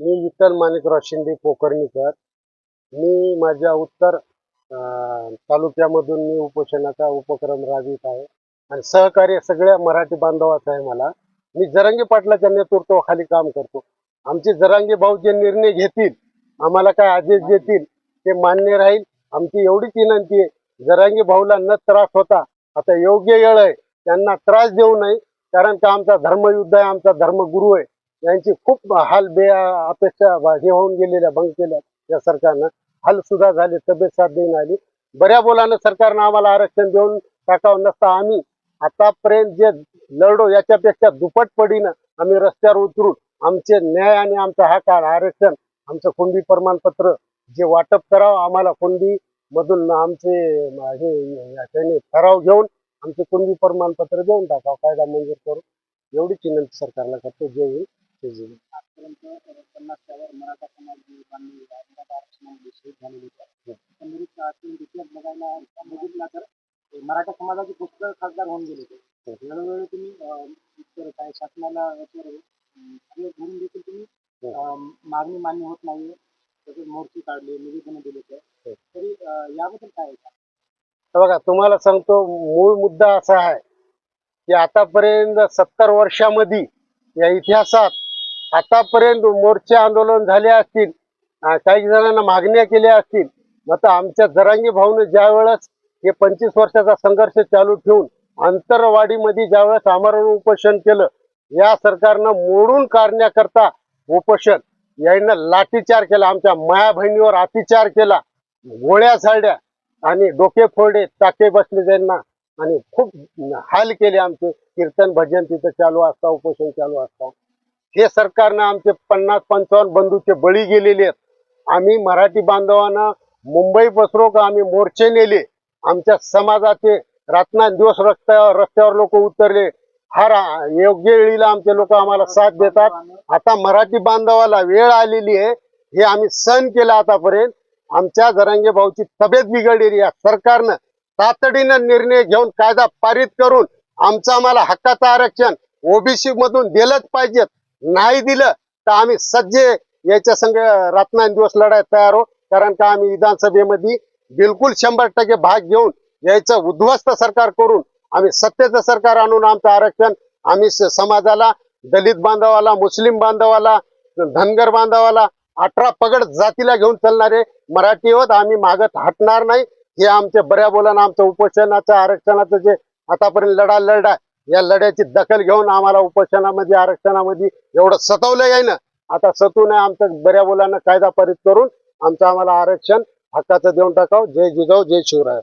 मी विठ्ठल माणिकराव शिंदे पोकर्णीकर मी माझ्या उत्तर अं, तालुक्यामधून मी उपोषणाचा उपक्रम राबवित आहे. आणि सहकार्य सगळ्या मराठी बांधवाचं आहे मला. मी जरांगे पाटलाच्या नेतृत्वाखाली काम करतो. आमचे जरांगे भाऊ जे निर्णय घेतील आम्हाला काय आदेश देतील ते मान्य राहील. आमची एवढीच विनंती आहे जरांगी भाऊला न त्रास होता आता योग्य वेळ आहे त्यांना त्रास देऊ नये कारण का आमचा धर्मयुद्ध आहे आमचा धर्मगुरू आहे. यांची खूप हाल बे अपेक्षा हे होऊन गेलेल्या भंग केल्या या सरकारनं. हाल सुद्धा झाले तब्येत साथ देऊन आली. बऱ्या बोलानं सरकारनं आम्हाला आरक्षण देऊन टाकावं नसता आम्ही. आतापर्यंत जे लढो याच्यापेक्षा दुप्पट पडीनं आम्ही रस्त्यावर उतरून आमचे न्याय आणि आमचा हा काळ आरक्षण आमचं कुंडी प्रमाणपत्र जे वाटप करावं आम्हाला कुंडी मधून आमचे हे त्याने ठराव घेऊन आमचे कुंडी प्रमाणपत्र देऊन टाकावं. कायदा मंजूर करून. एवढीच विनंती सरकारला करतो. जे आजपर्यंत पन्नासच्यावर मराठा समाज जे बांधलेले आहे, मराठा आरक्षणामध्ये शहीद झालेले आहेत. एकंदरीत आपण इतिहास बघायला बघितला तर ते मराठा समाजाचे पुष्कळ खासदार होऊन गेले ते वेळोवेळी तुम्ही शासनाला याच्यावर, धरून देखील तुम्ही मागणी मान्य होत नाहीये. तसेच मोर्चे काढले निवेदन दिले तर याबद्दल काय बघा तुम्हाला सांगतो मूळ मुद्दा असा आहे की आतापर्यंत सत्तर वर्षामध्ये या इतिहासात आतापर्यंत मोर्चे आंदोलन झाले असतील काही जणांना मागण्या केल्या असतील आता आमच्या जरांगी भाऊने ज्या वेळेस हे पंचवीस वर्षाचा संघर्ष चालू ठेवून आंतरवाडीमध्ये ज्यावेळेस आमरण उपोषण केलं या सरकारनं मोडून काढण्याकरता उपोषण यांना लाठीचार केला आमच्या माया बहिणीवर अतिचार केला गोळ्या झाडल्या आणि डोके फोडे टाके बसले त्यांना आणि खूप हाल केले आमचे कीर्तन भजन तिथं चालू असता उपोषण चालू असता. हे सरकारनं आमचे पन्नास पंचावन्न बंधूचे बळी गेलेले आहेत. आम्ही मराठी बांधवांना मुंबई पसरो का आम्ही मोर्चे नेले. आमच्या समाजाचे रात्रंदिवस रस्त्यावर रस्त्यावर लोक उतरले. हर योग्य वेळीला आमचे लोक आम्हाला साथ देतात. आता मराठी बांधवाला वेळ आलेली आहे. हे आम्ही सहन केलं आतापर्यंत. आमच्या जरांगे भाऊची तब्येत बिघडलेली आहे सरकारनं तातडीनं निर्णय घेऊन कायदा पारित करून आमचं आम्हाला हक्काचं आरक्षण ओबीसी मधून दिलंच पाहिजेत. नाही दिलं तर आम्ही सज्ज याच्या संग दिवस लढायला तयार हो कारण का आम्ही विधानसभेमध्ये बिलकुल शंभर टक्के भाग घेऊन यायचं उद्ध्वस्त सरकार करून आम्ही सत्तेचं सरकार आणून आमचं आरक्षण आम्ही स- समाजाला दलित बांधवाला मुस्लिम बांधवाला धनगर बांधवाला अठरा पगड जातीला घेऊन चालणारे मराठी आहोत. आम्ही मागत हटणार नाही. हे आमच्या बऱ्या बोलानं आमचं उपोषणाचं आरक्षणाचं जे आतापर्यंत लढा लढा या लढ्याची दखल घेऊन आम्हाला उपोषणामध्ये आरक्षणामध्ये एवढं सतवलं आहे ना आता सतू नये आमचं बऱ्या बोलानं कायदा पारित करून आमचं आम्हाला आरक्षण हक्काचं देऊन टाकाव. जय जिजाऊ जय शिवराय.